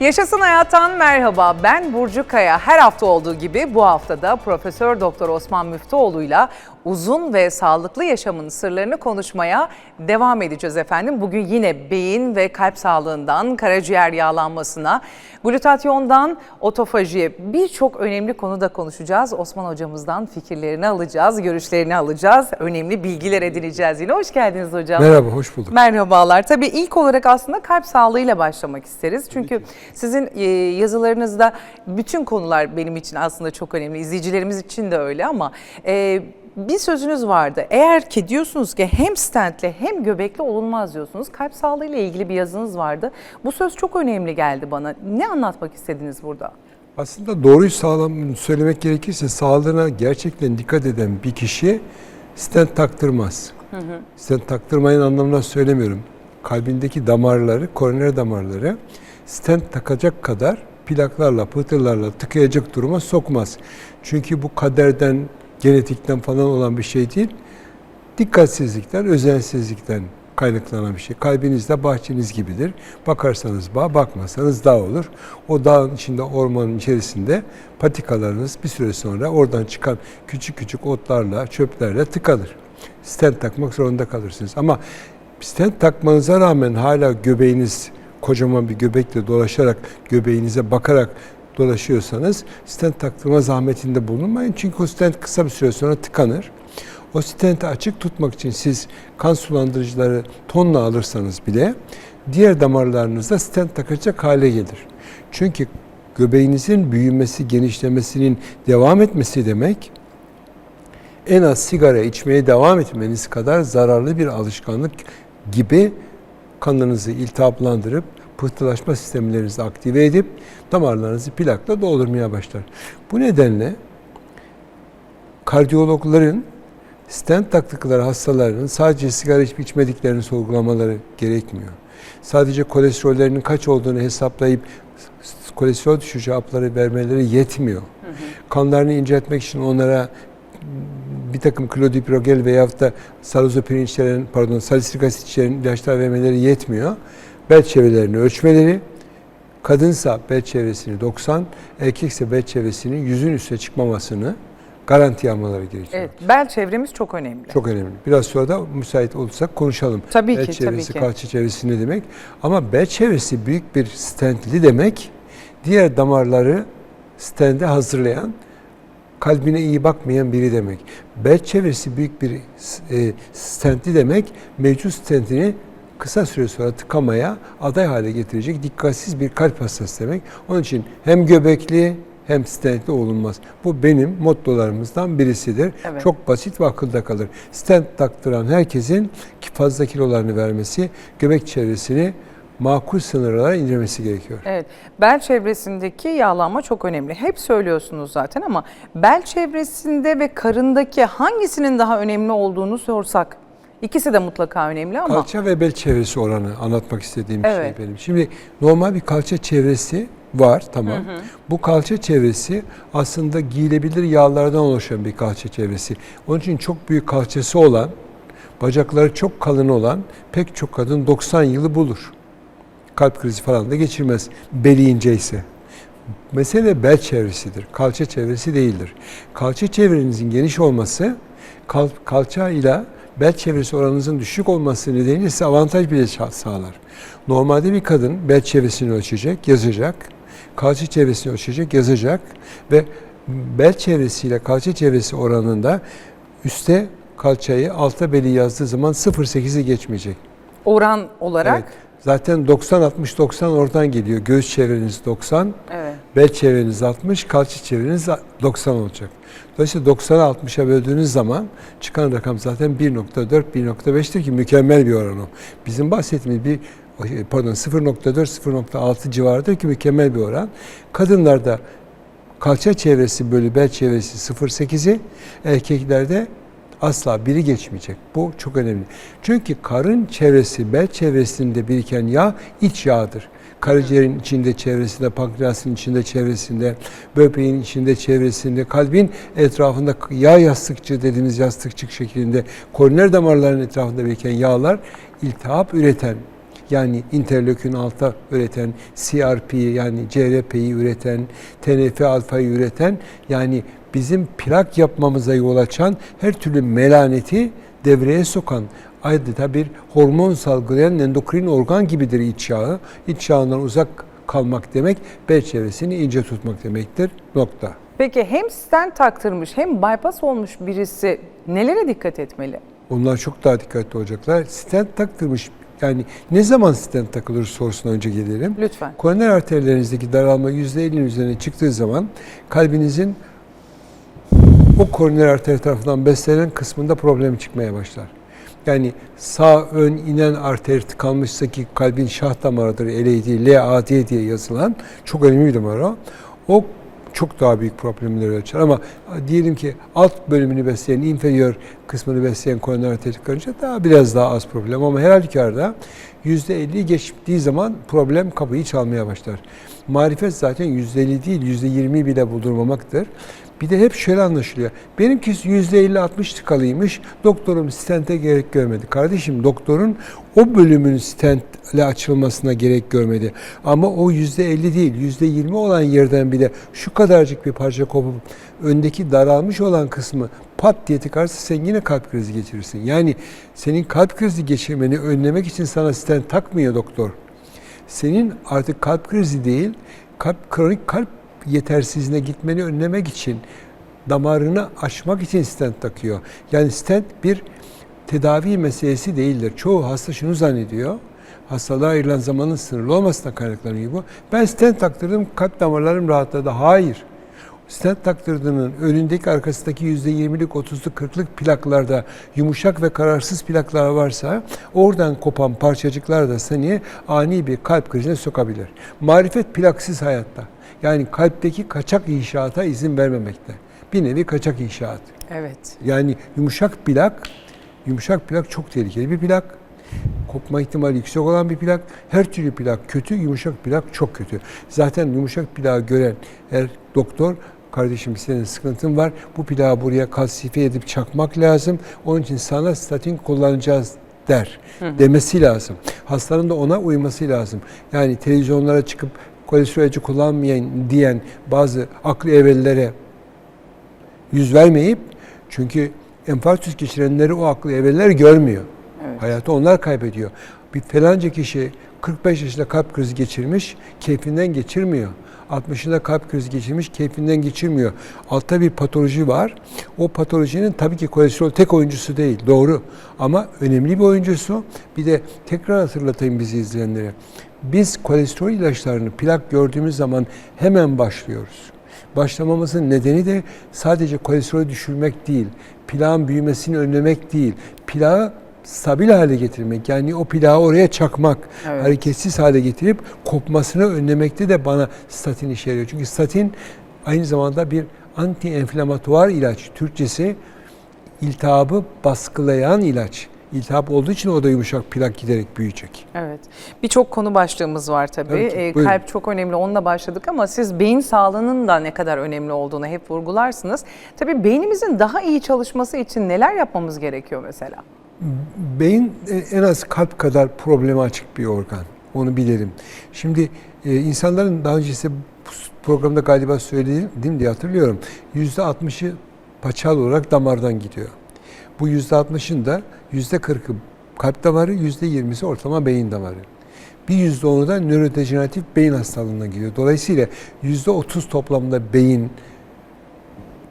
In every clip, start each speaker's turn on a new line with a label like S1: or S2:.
S1: Yaşasın Hayattan merhaba. Ben Burcu Kaya. Her hafta olduğu gibi bu haftada Profesör Doktor Osman Müftüoğlu'yla uzun ve sağlıklı yaşamın sırlarını konuşmaya devam edeceğiz efendim. Bugün yine beyin ve kalp sağlığından karaciğer yağlanmasına, glutatyondan otofajiye birçok önemli konuda konuşacağız. Osman hocamızdan fikirlerini alacağız, görüşlerini alacağız. Önemli bilgiler edineceğiz yine. Hoş geldiniz hocam.
S2: Merhaba, hoş bulduk.
S1: Merhabalar. Tabii ilk olarak aslında kalp sağlığıyla başlamak isteriz. Çünkü sizin e, yazılarınızda bütün konular benim için aslında çok önemli. İzleyicilerimiz için de öyle ama e, bir sözünüz vardı. Eğer ki diyorsunuz ki hem stentle hem göbekli olunmaz diyorsunuz. Kalp sağlığıyla ilgili bir yazınız vardı. Bu söz çok önemli geldi bana. Ne anlatmak istediniz burada?
S2: Aslında doğruyu sağlam söylemek gerekirse sağlığına gerçekten dikkat eden bir kişi stent taktırmaz. Stent taktırmayın anlamında söylemiyorum. Kalbindeki damarları, koroner damarları stent takacak kadar plaklarla, pıhtırlarla tıkayacak duruma sokmaz. Çünkü bu kaderden, genetikten falan olan bir şey değil. Dikkatsizlikten, özensizlikten kaynaklanan bir şey. Kalbiniz de bahçeniz gibidir. Bakarsanız bağ, bakmasanız dağ olur. O dağın içinde, ormanın içerisinde patikalarınız bir süre sonra oradan çıkan küçük küçük otlarla, çöplerle tıkanır. Stent takmak zorunda kalırsınız. Ama stent takmanıza rağmen hala göbeğiniz kocaman bir göbekle dolaşarak, göbeğinize bakarak dolaşıyorsanız stent taktırma zahmetinde bulunmayın. Çünkü o stent kısa bir süre sonra tıkanır. O stenti açık tutmak için siz kan sulandırıcıları tonla alırsanız bile diğer damarlarınızda stent takacak hale gelir. Çünkü göbeğinizin büyümesi, genişlemesinin devam etmesi demek en az sigara içmeye devam etmeniz kadar zararlı bir alışkanlık gibi kanınızı iltihaplandırıp pıhtılaşma sistemlerinizi aktive edip damarlarınızı plakla doldurmaya başlar. Bu nedenle kardiyologların stent taktıkları hastaların sadece sigara içip içmediklerini sorgulamaları gerekmiyor. Sadece kolesterollerinin kaç olduğunu hesaplayıp kolesterol düşürücü hapları vermeleri yetmiyor. Kanlarını inceltmek için onlara bir takım klodiprogel veyahut da salizoprin içeren, pardon salisilik asit içeren ilaçlar vermeleri yetmiyor. Bel çevrelerini ölçmeleri, kadınsa bel çevresini 90, erkekse bel çevresinin yüzün üstüne çıkmamasını garanti almaları gerekiyor.
S1: Evet, bel çevremiz çok önemli.
S2: Çok önemli. Biraz sonra da müsait olursak konuşalım.
S1: Tabii
S2: bel
S1: ki,
S2: çevresi,
S1: tabii ki.
S2: kalça çevresi ne demek? Ama bel çevresi büyük bir stentli demek, diğer damarları stende hazırlayan, kalbine iyi bakmayan biri demek. Bel çevresi büyük bir e, stentli demek, mevcut stentini kısa süre sonra tıkamaya aday hale getirecek dikkatsiz bir kalp hastası demek. Onun için hem göbekli hem stentli olunmaz. Bu benim mottolarımızdan birisidir.
S1: Evet.
S2: Çok basit ve akılda kalır. Stent taktıran herkesin fazla kilolarını vermesi, göbek çevresini makul sınırlara indirmesi gerekiyor.
S1: Evet, bel çevresindeki yağlanma çok önemli. Hep söylüyorsunuz zaten ama bel çevresinde ve karındaki hangisinin daha önemli olduğunu sorsak, ikisi de mutlaka önemli ama
S2: Kalça ve bel çevresi oranı anlatmak istediğim
S1: Evet.
S2: şey benim. Şimdi normal bir kalça çevresi var tamam. Bu kalça çevresi aslında giyilebilir yağlardan oluşan bir kalça çevresi. Onun için çok büyük kalçası olan, bacakları çok kalın olan pek çok kadın 90 yılı bulur. Kalp krizi falan da geçirmez. Beli ince ise. Mesele bel çevresidir. Kalça çevresi değildir. Kalça çevrenizin geniş olması kal, kalça ile bel çevresi oranınızın düşük olması nedeniyle size avantaj bile sağlar. Normalde bir kadın bel çevresini ölçecek, yazacak. Kalça çevresini ölçecek, yazacak ve bel çevresiyle kalça çevresi oranında üste kalçayı, alta beli yazdığı zaman 0.8'i geçmeyecek.
S1: oran olarak
S2: Evet. Zaten 90-60-90 oradan geliyor. Göğüs çevreniz 90,
S1: evet.
S2: bel çevreniz 60, kalça çevreniz 90 olacak. Dolayısıyla 90'ı 60'a böldüğünüz zaman çıkan rakam zaten 1.4-1.5'tir ki mükemmel bir oran o. Bizim bahsettiğimiz bir pardon 0.4-0.6 civarıdır ki mükemmel bir oran. Kadınlarda kalça çevresi bölü bel çevresi 0.8'i, erkeklerde asla biri geçmeyecek. Bu çok önemli. Çünkü karın çevresi, bel çevresinde biriken yağ iç yağdır. Karaciğerin içinde, çevresinde, pankreasın içinde, çevresinde, böbreğin içinde, çevresinde, kalbin etrafında yağ yastıkçı dediğimiz yastıkçık şeklinde koroner damarların etrafında biriken yağlar iltihap üreten yani interleukin alfa üreten, CRP yani CRP'yi üreten, TNF alfayı üreten yani bizim plak yapmamıza yol açan her türlü melaneti devreye sokan adeta bir hormon salgılayan endokrin organ gibidir iç yağı. İç yağından uzak kalmak demek bel çevresini ince tutmak demektir. Nokta.
S1: Peki hem stent taktırmış hem bypass olmuş birisi nelere dikkat etmeli?
S2: Onlar çok daha dikkatli olacaklar. Stent taktırmış yani ne zaman stent takılır sorusuna önce gelelim.
S1: Lütfen.
S2: Koroner arterlerinizdeki daralma %50'nin üzerine çıktığı zaman kalbinizin o koroner arter tarafından beslenen kısmında problem çıkmaya başlar. Yani sağ ön inen arter tıkanmışsa ki kalbin şah damarıdır, LAD, LAD diye yazılan çok önemli bir damar o. O çok daha büyük problemleri açar ama diyelim ki alt bölümünü besleyen, inferior kısmını besleyen koroner arter tıkanınca daha biraz daha az problem ama her halükarda %50'yi geçtiği zaman problem kapıyı çalmaya başlar. Marifet zaten %50 değil, %20 bile buldurmamaktır. Bir de hep şöyle anlaşılıyor. Benimkisi %50-60 tıkalıymış. Doktorum stente gerek görmedi. Kardeşim doktorun o bölümün stentle açılmasına gerek görmedi. Ama o %50 değil, %20 olan yerden bile şu kadarcık bir parça kopup öndeki daralmış olan kısmı pat diye tıkarsa sen yine kalp krizi geçirirsin. Yani senin kalp krizi geçirmeni önlemek için sana stent takmıyor doktor. Senin artık kalp krizi değil, kalp kronik kalp yetersizliğine gitmeni önlemek için damarını açmak için stent takıyor. Yani stent bir tedavi meselesi değildir. Çoğu hasta şunu zannediyor. Hastalığa ayrılan zamanın sınırlı olmasına kaynaklanıyor bu. Ben stent taktırdım, kalp damarlarım rahatladı. Hayır. Stent taktırdığının önündeki arkasındaki %20'lik, 30'luk, 40'lık plaklarda yumuşak ve kararsız plaklar varsa oradan kopan parçacıklar da seni ani bir kalp krizine sokabilir. Marifet plaksız hayatta. Yani kalpteki kaçak inşaata izin vermemekte. Bir nevi kaçak inşaat.
S1: Evet.
S2: Yani yumuşak plak, yumuşak plak çok tehlikeli bir plak. Kopma ihtimali yüksek olan bir plak. Her türlü plak kötü, yumuşak plak çok kötü. Zaten yumuşak plağı gören her doktor kardeşim senin sıkıntın var. Bu plağı buraya kalsifiye edip çakmak lazım. Onun için sana statin kullanacağız der. Demesi lazım. Hastanın da ona uyması lazım. Yani televizyonlara çıkıp kolesterol ilacı kullanmayın diyen bazı aklı evvellere yüz vermeyip çünkü enfarktüs geçirenleri o aklı evveller görmüyor.
S1: Evet.
S2: Hayatı onlar kaybediyor. Bir falanca kişi 45 yaşında kalp krizi geçirmiş, keyfinden geçirmiyor. 60'ında kalp krizi geçirmiş, keyfinden geçirmiyor. Altta bir patoloji var. O patolojinin tabii ki kolesterol tek oyuncusu değil, doğru. Ama önemli bir oyuncusu. Bir de tekrar hatırlatayım bizi izleyenlere. Biz kolesterol ilaçlarını plak gördüğümüz zaman hemen başlıyoruz. Başlamamızın nedeni de sadece kolesterolü düşürmek değil, plağın büyümesini önlemek değil, plağı stabil hale getirmek yani o plağı oraya çakmak,
S1: Evet.
S2: hareketsiz hale getirip kopmasını önlemekte de bana statin işe yarıyor. Çünkü statin aynı zamanda bir anti-enflamatuar ilaç. Türkçesi iltihabı baskılayan ilaç. İltihap olduğu için o da yumuşak plak giderek büyüyecek.
S1: Evet. Birçok konu başlığımız var tabii.
S2: Evet, buyurun.
S1: kalp çok önemli. Onunla başladık ama siz beyin sağlığının da ne kadar önemli olduğunu hep vurgularsınız. Tabii beynimizin daha iyi çalışması için neler yapmamız gerekiyor mesela?
S2: Beyin e, en az kalp kadar probleme açık bir organ. Onu bilirim. Şimdi e, insanların daha önce size bu programda galiba söyledim diye hatırlıyorum. %60'ı paçal olarak damardan gidiyor. Bu %60'ın da %40'ı kalp damarı, %20'si ortalama beyin damarı. Bir %10'u da nörodejeneratif beyin hastalığına gidiyor. Dolayısıyla %30 toplamda beyin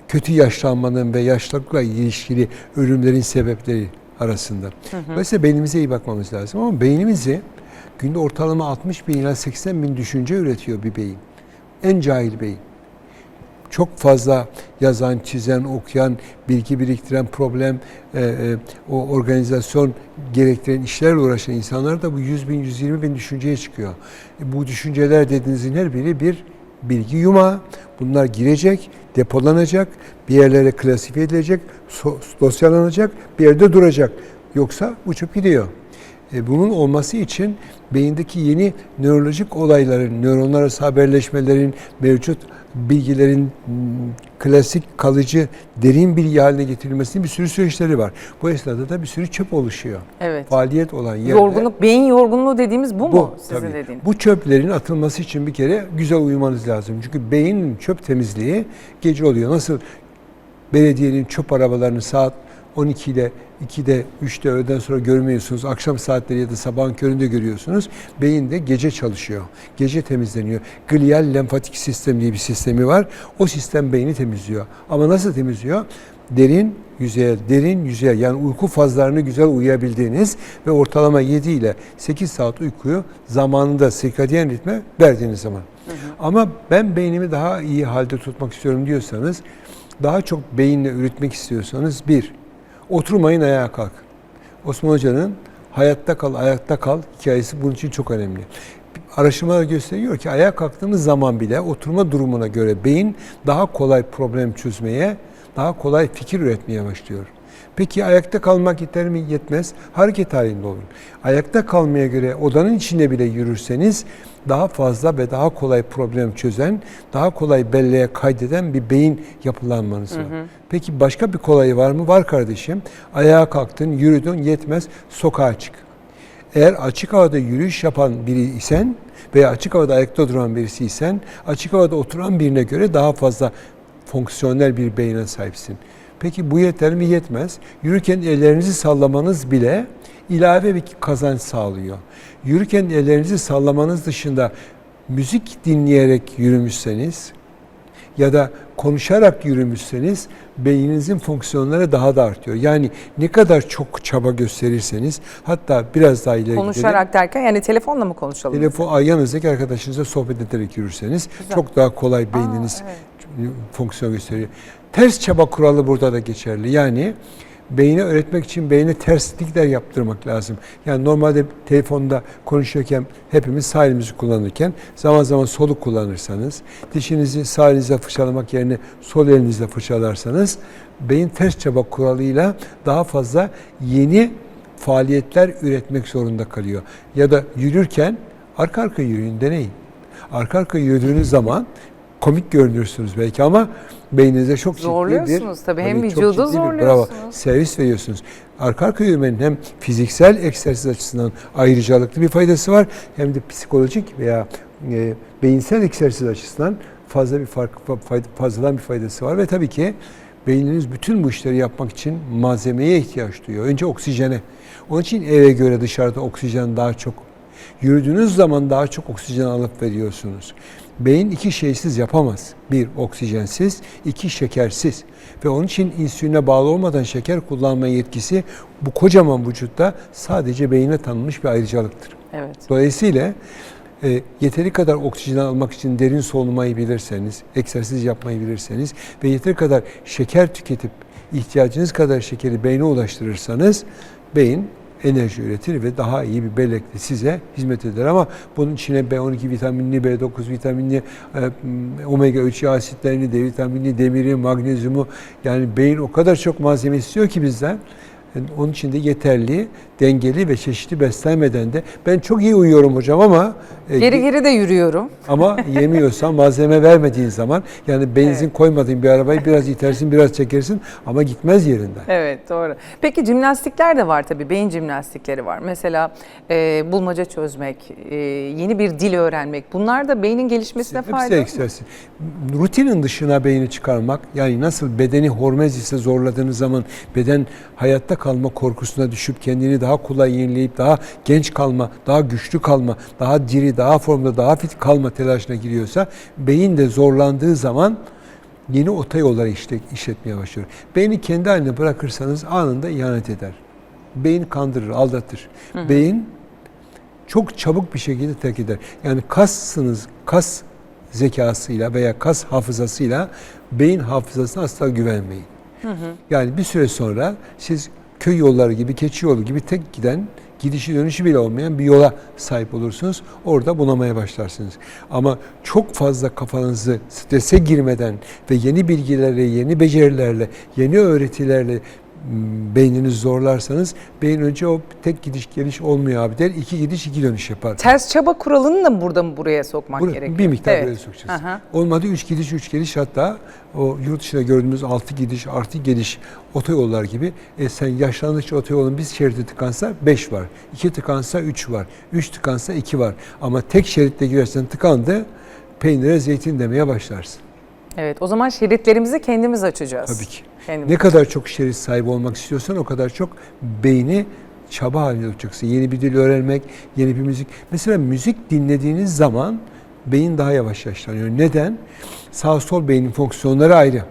S2: kötü yaşlanmanın ve yaşlılıkla ilişkili ölümlerin sebepleri arasında. Dolayısıyla beynimize iyi bakmamız lazım ama beynimizi günde ortalama 60 bin ila 80 bin düşünce üretiyor bir beyin. En cahil beyin. Çok fazla yazan, çizen, okuyan, bilgi biriktiren, problem, e, e, o organizasyon gerektiren işlerle uğraşan insanlar da bu 100 bin, 120 bin düşünceye çıkıyor. E, bu düşünceler dediğinizin her biri bir bilgi yumağı. Bunlar girecek, depolanacak, bir yerlere klasifiye edilecek, so- dosyalanacak, bir yerde duracak. Yoksa uçup gidiyor. E, bunun olması için beyindeki yeni nörolojik olayların, nöronlar arası haberleşmelerin, mevcut bilgilerin m, klasik, kalıcı, derin bilgi haline getirilmesinin bir sürü süreçleri var. Bu esnada da bir sürü çöp oluşuyor.
S1: Evet.
S2: Faaliyet olan yerde.
S1: Yorgunluk, beyin yorgunluğu dediğimiz bu, mu sizin
S2: tabii.
S1: dediğiniz?
S2: Bu çöplerin atılması için bir kere güzel uyumanız lazım. Çünkü beynin çöp temizliği gece oluyor. Nasıl belediyenin çöp arabalarını saat 12 ile 2'de 3'te öğleden sonra görmüyorsunuz. Akşam saatleri ya da sabahın köründe görüyorsunuz. Beyin de gece çalışıyor. Gece temizleniyor. Glial lenfatik sistem diye bir sistemi var. O sistem beyni temizliyor. Ama nasıl temizliyor? Derin yüzeye, derin yüzeye yani uyku fazlarını güzel uyuyabildiğiniz ve ortalama 7 ile 8 saat uykuyu zamanında sirkadiyen ritme verdiğiniz zaman. Ama ben beynimi daha iyi halde tutmak istiyorum diyorsanız, daha çok beyinle üretmek istiyorsanız bir, oturmayın ayağa kalk. Osman Hoca'nın hayatta kal, ayakta kal hikayesi bunun için çok önemli. Araştırmalar gösteriyor ki ayağa kalktığınız zaman bile oturma durumuna göre beyin daha kolay problem çözmeye, daha kolay fikir üretmeye başlıyor. Peki ayakta kalmak yeter mi? Yetmez. Hareket halinde olun. Ayakta kalmaya göre odanın içinde bile yürürseniz daha fazla ve daha kolay problem çözen, daha kolay belleğe kaydeden bir beyin yapılanmanız var. Peki başka bir kolayı var mı? Var kardeşim. Ayağa kalktın, yürüdün, yetmez. Sokağa çık. Eğer açık havada yürüyüş yapan biri isen veya açık havada ayakta duran birisi isen açık havada oturan birine göre daha fazla fonksiyonel bir beyne sahipsin. Peki bu yeter mi? Yetmez. Yürürken ellerinizi sallamanız bile ilave bir kazanç sağlıyor. Yürürken ellerinizi sallamanız dışında müzik dinleyerek yürümüşseniz ya da konuşarak yürümüşseniz beyninizin fonksiyonları daha da artıyor. Yani ne kadar çok çaba gösterirseniz hatta biraz daha ileri gidelim.
S1: Konuşarak derken yani telefonla mı konuşalım?
S2: Telefon yanınızdaki arkadaşınızla sohbet ederek yürürseniz çok daha kolay beyniniz
S1: evet.
S2: fonksiyon gösteriyor. Ters çaba kuralı burada da geçerli. Yani beyni öğretmek için beyne terslikler yaptırmak lazım. Yani normalde telefonda konuşurken hepimiz sağ elimizi kullanırken zaman zaman solu kullanırsanız, dişinizi sağ elinizle fırçalamak yerine sol elinizle fırçalarsanız beyin ters çaba kuralıyla daha fazla yeni faaliyetler üretmek zorunda kalıyor. Ya da yürürken arka arka yürüyün, deneyin. Arka arka yürüdüğünüz zaman komik görünürsünüz belki ama beyninize çok ciddi bir...
S1: Zorluyorsunuz tabii. Hem
S2: çok
S1: vücudu
S2: ciddi bir-
S1: zorluyorsunuz.
S2: Bravo, servis veriyorsunuz. Arka arka yürümenin hem fiziksel egzersiz açısından ayrıcalıklı bir faydası var hem de psikolojik veya e, beyinsel egzersiz açısından fazla bir fark fazladan bir faydası var ve tabii ki beyniniz bütün bu işleri yapmak için malzemeye ihtiyaç duyuyor. Önce oksijene. Onun için eve göre dışarıda oksijen daha çok. Yürüdüğünüz zaman daha çok oksijen alıp veriyorsunuz. Beyin iki şeysiz yapamaz. Bir, oksijensiz, iki, şekersiz. Ve onun için insüline bağlı olmadan şeker kullanma yetkisi bu kocaman vücutta sadece beyine tanınmış bir ayrıcalıktır.
S1: Evet.
S2: Dolayısıyla e, yeteri kadar oksijen almak için derin solumayı bilirseniz, egzersiz yapmayı bilirseniz ve yeteri kadar şeker tüketip ihtiyacınız kadar şekeri beyne ulaştırırsanız beyin enerji üretir ve daha iyi bir bellekle size hizmet eder. Ama bunun içine B12 vitaminini, B9 vitaminini, e, omega 3 yağ asitlerini, D vitaminini, demiri, magnezyumu yani beyin o kadar çok malzeme istiyor ki bizden. Yani onun için de yeterli, dengeli ve çeşitli beslenmeden de ben çok iyi uyuyorum hocam ama e,
S1: Geri geri de yürüyorum.
S2: ama yemiyorsan malzeme vermediğin zaman yani benzin
S1: Evet.
S2: koymadığın bir arabayı biraz itersin biraz çekersin ama gitmez yerinden.
S1: Evet doğru. Peki jimnastikler de var tabii. Beyin jimnastikleri var. Mesela e, bulmaca çözmek, e, yeni bir dil öğrenmek. Bunlar da beynin gelişmesine
S2: Hepsi
S1: faydalı
S2: egzersiz. Rutinin dışına beyni çıkarmak yani nasıl bedeni hormezise zorladığınız zaman beden hayatta kalma korkusuna düşüp kendini daha kolay yenileyip daha genç kalma, daha güçlü kalma, daha diri, daha formda, daha fit kalma telaşına giriyorsa beyin de zorlandığı zaman yeni otoyolları işte, işletmeye başlıyor. Beyni kendi haline bırakırsanız anında ihanet eder. Beyin kandırır, aldatır. Beyin çok çabuk bir şekilde terk eder. Yani kassınız, kas zekasıyla veya kas hafızasıyla beyin hafızasına asla güvenmeyin. Yani bir süre sonra siz köy yolları gibi, keçi yolu gibi tek giden, gidişi dönüşü bile olmayan bir yola sahip olursunuz. Orada bunamaya başlarsınız. Ama çok fazla kafanızı strese girmeden ve yeni bilgilerle, yeni becerilerle, yeni öğretilerle beyninizi zorlarsanız beyin önce o tek gidiş geliş olmuyor abi der. iki gidiş iki dönüş yapar.
S1: Ters çaba kuralını da burada mı buraya sokmak
S2: Bur-
S1: gerekiyor?
S2: Bir miktar
S1: Evet.
S2: böyle sokacağız.
S1: Aha.
S2: Olmadı üç gidiş üç geliş hatta o yurt dışında gördüğümüz altı gidiş artı geliş otoyollar gibi e, sen yaşlandıkça otoyolun bir şeridi tıkansa beş var. iki tıkansa üç var. Üç tıkansa iki var. Ama tek şeritte girersen tıkandı peynire zeytin demeye başlarsın.
S1: Evet o zaman şeritlerimizi kendimiz açacağız.
S2: Tabii ki.
S1: Kendimiz.
S2: Ne kadar çok şerit sahibi olmak istiyorsan o kadar çok beyni çaba halinde tutacaksın. Yeni bir dil öğrenmek, yeni bir müzik. Mesela müzik dinlediğiniz zaman beyin daha yavaş yaşlanıyor. Neden? Sağ sol beynin fonksiyonları ayrı.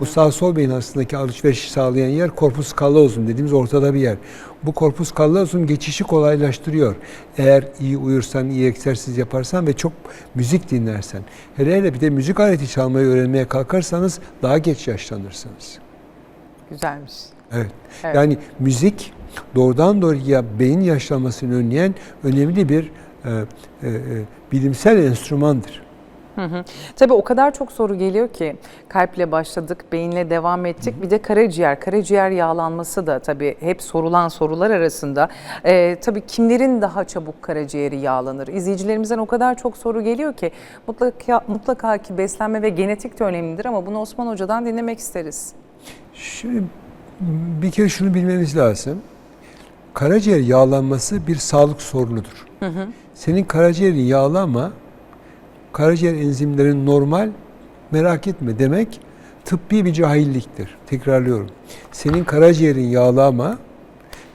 S2: Bu sağ sol beyin arasındaki alışverişi sağlayan yer korpus callosum dediğimiz ortada bir yer. Bu korpus callosum geçişi kolaylaştırıyor. Eğer iyi uyursan, iyi egzersiz yaparsan ve çok müzik dinlersen. Hele hele bir de müzik aleti çalmayı öğrenmeye kalkarsanız daha geç yaşlanırsınız.
S1: Güzelmiş.
S2: Evet.
S1: Evet.
S2: Yani müzik doğrudan doğruya beyin yaşlanmasını önleyen önemli bir e, e, e, bilimsel enstrümandır.
S1: Tabii o kadar çok soru geliyor ki kalple başladık, beyinle devam ettik. Bir de karaciğer, karaciğer yağlanması da tabii hep sorulan sorular arasında. Ee, tabii kimlerin daha çabuk karaciğeri yağlanır? İzleyicilerimizden o kadar çok soru geliyor ki mutlaka, mutlaka ki beslenme ve genetik de önemlidir ama bunu Osman Hoca'dan dinlemek isteriz.
S2: Şimdi bir kere şunu bilmeniz lazım. Karaciğer yağlanması bir sağlık sorunudur. Senin karaciğerin yağlı ama karaciğer enzimlerin normal merak etme demek tıbbi bir cahilliktir. Tekrarlıyorum. Senin karaciğerin yağlı ama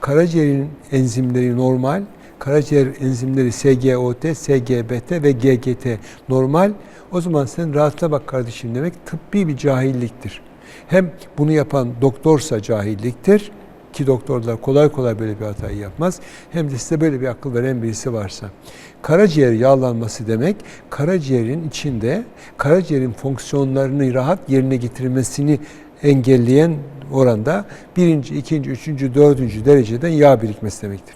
S2: karaciğerin enzimleri normal, karaciğer enzimleri SGOT, SGBT ve GGT normal. O zaman sen rahatla bak kardeşim demek tıbbi bir cahilliktir. Hem bunu yapan doktorsa cahilliktir ki doktorlar kolay kolay böyle bir hatayı yapmaz. Hem de size böyle bir akıl veren birisi varsa. Karaciğer yağlanması demek karaciğerin içinde karaciğerin fonksiyonlarını rahat yerine getirmesini engelleyen oranda birinci, ikinci, üçüncü, dördüncü dereceden yağ birikmesi demektir.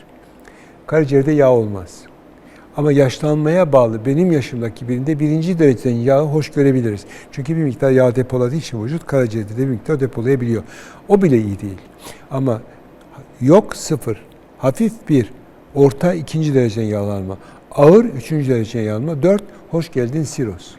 S2: Karaciğerde yağ olmaz. Ama yaşlanmaya bağlı benim yaşımdaki birinde birinci dereceden yağı hoş görebiliriz. Çünkü bir miktar yağ depoladığı için vücut karaciğerde de bir miktar depolayabiliyor. O bile iyi değil. Ama yok sıfır, hafif bir, orta ikinci dereceden yağlanma, ağır üçüncü dereceden yağlanma, dört hoş geldin siroz,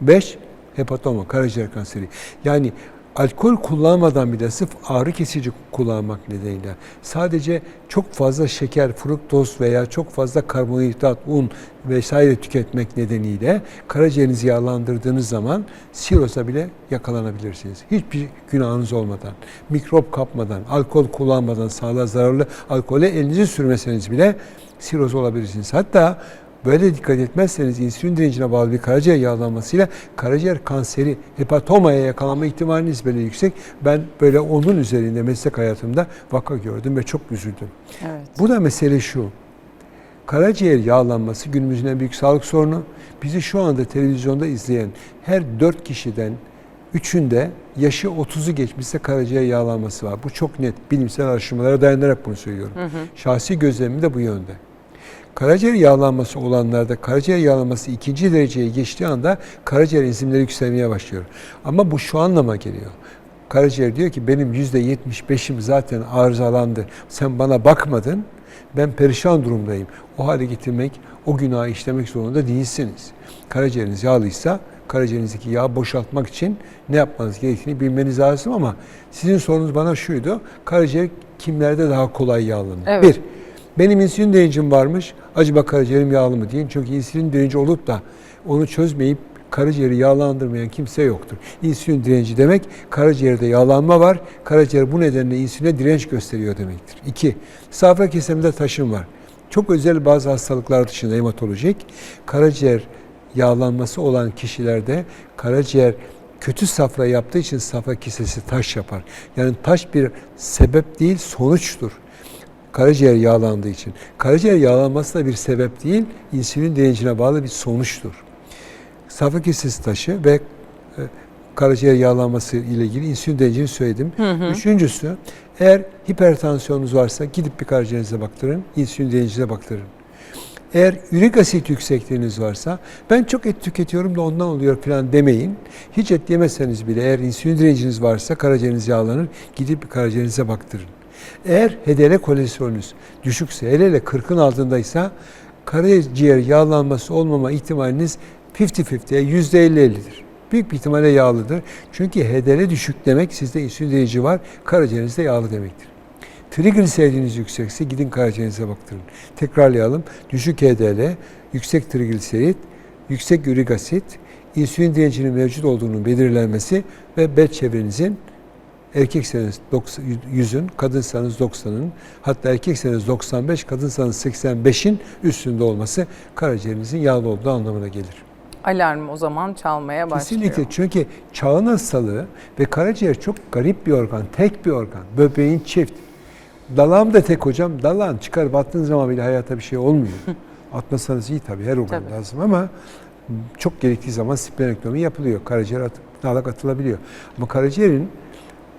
S2: beş hepatoma, karaciğer kanseri. Yani alkol kullanmadan bile sırf ağrı kesici kullanmak nedeniyle sadece çok fazla şeker, fruktoz veya çok fazla karbonhidrat, un vesaire tüketmek nedeniyle karaciğerinizi yağlandırdığınız zaman siroza bile yakalanabilirsiniz. Hiçbir günahınız olmadan, mikrop kapmadan, alkol kullanmadan, sağlığa zararlı alkole elinizi sürmeseniz bile siroz olabilirsiniz. Hatta Böyle dikkat etmezseniz insülin direncine bağlı bir karaciğer yağlanmasıyla karaciğer kanseri, hepatomaya yakalanma ihtimaliniz böyle yüksek. Ben böyle onun üzerinde meslek hayatımda vaka gördüm ve çok üzüldüm.
S1: Evet.
S2: Bu da mesele şu. Karaciğer yağlanması günümüzün en büyük sağlık sorunu. Bizi şu anda televizyonda izleyen her dört kişiden üçünde yaşı 30'u geçmişse karaciğer yağlanması var. Bu çok net. Bilimsel araştırmalara dayanarak bunu söylüyorum. Şahsi gözlemim de bu yönde. Karaciğer yağlanması olanlarda karaciğer yağlanması ikinci dereceye geçtiği anda karaciğer enzimleri yükselmeye başlıyor. Ama bu şu anlama geliyor. Karaciğer diyor ki benim yüzde 75'im zaten arızalandı. Sen bana bakmadın. Ben perişan durumdayım. O hale getirmek, o günahı işlemek zorunda değilsiniz. Karaciğeriniz yağlıysa karaciğerinizdeki yağı boşaltmak için ne yapmanız gerektiğini bilmeniz lazım ama sizin sorunuz bana şuydu. Karaciğer kimlerde daha kolay yağlanır?
S1: Evet.
S2: Bir, benim insülin direncim varmış. Acaba karaciğerim yağlı mı deyin. Çünkü insülin direnci olup da onu çözmeyip karaciğeri yağlandırmayan kimse yoktur. İnsülin direnci demek karaciğerde yağlanma var. Karaciğer bu nedenle insüline direnç gösteriyor demektir. İki, safra kesiminde taşım var. Çok özel bazı hastalıklar dışında hematolojik karaciğer yağlanması olan kişilerde karaciğer kötü safra yaptığı için safra kesesi taş yapar. Yani taş bir sebep değil sonuçtur karaciğer yağlandığı için. Karaciğer yağlanması da bir sebep değil, insülin direncine bağlı bir sonuçtur. Safra kesesi taşı ve e, karaciğer yağlanması ile ilgili insülin direncini söyledim. Üçüncüsü, eğer hipertansiyonunuz varsa gidip bir karaciğerinize baktırın, insülin direncine baktırın. Eğer ürik asit yüksekliğiniz varsa ben çok et tüketiyorum da ondan oluyor falan demeyin. Hiç et yemezseniz bile eğer insülin direnciniz varsa karaciğeriniz yağlanır. Gidip bir karaciğerinize baktırın. Eğer HDL kolesterolünüz düşükse, hele hele 40'ın altındaysa karaciğer yağlanması olmama ihtimaliniz 50-50'ye %50-50'dir. Büyük bir ihtimalle yağlıdır. Çünkü HDL düşük demek sizde insülin direnci var, karaciğerinizde yağlı demektir. Trigliseridiniz yüksekse gidin karaciğerinize baktırın. Tekrarlayalım. Düşük HDL, yüksek trigliserit, yüksek ürik asit, insülin direncinin mevcut olduğunun belirlenmesi ve bel çevrenizin erkekseniz 90 100'ün, kadınsanız 90'ın, hatta erkekseniz 95, kadınsanız 85'in üstünde olması karaciğerinizin yağlı olduğu anlamına gelir.
S1: Alarm o zaman çalmaya başlıyor.
S2: Kesinlikle çünkü çağın hastalığı ve karaciğer çok garip bir organ, tek bir organ. Böbreğin çift. Dalağım da tek hocam. Dalağın çıkarıp attığınız zaman bile hayata bir şey olmuyor. Atmasanız iyi tabii her organ
S1: Tabii.
S2: lazım ama çok gerektiği zaman splenektomi yapılıyor. Karaciğer atıp dalak atılabiliyor. Ama karaciğerin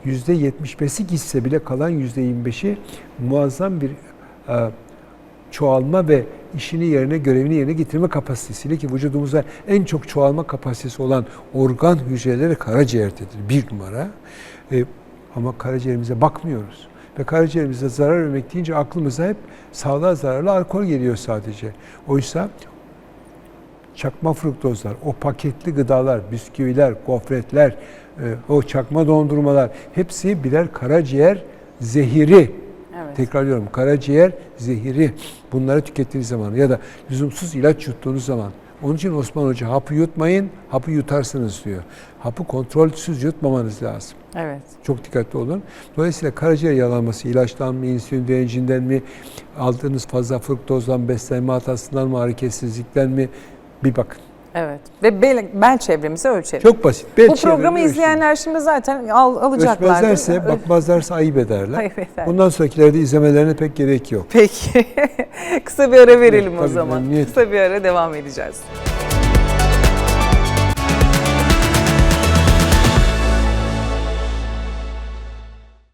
S2: %75'i gitse bile kalan %25'i muazzam bir e, çoğalma ve işini yerine, görevini yerine getirme kapasitesiyle ki vücudumuzda en çok çoğalma kapasitesi olan organ hücreleri karaciğerdedir. Bir numara. E, ama karaciğerimize bakmıyoruz. Ve karaciğerimize zarar vermek deyince aklımıza hep sağlığa zararlı alkol geliyor sadece. Oysa çakma fruktozlar, o paketli gıdalar, bisküviler, gofretler, o çakma dondurmalar hepsi birer karaciğer zehiri.
S1: Evet.
S2: Tekrarlıyorum karaciğer zehiri bunları tükettiğiniz zaman ya da lüzumsuz ilaç yuttuğunuz zaman. Onun için Osman Hoca hapı yutmayın, hapı yutarsınız diyor. Hapı kontrolsüz yutmamanız lazım.
S1: Evet.
S2: Çok dikkatli olun. Dolayısıyla karaciğer yağlanması ilaçtan mı, insülin direncinden mi, aldığınız fazla fruktozdan, beslenme hatasından mı, hareketsizlikten mi bir bakın.
S1: Evet. Ve bel, bel çevremizi ölçelim.
S2: Çok basit. Bel
S1: Bu programı izleyenler şimdi zaten al, alacaklar.
S2: Ölçmezlerse, bakmazlarsa ayıp ederler.
S1: Ayıp eder.
S2: Bundan sonrakilerde izlemelerine pek gerek yok.
S1: Peki. Kısa bir ara verelim o
S2: Tabii,
S1: zaman. Kısa bir ara devam edeceğiz.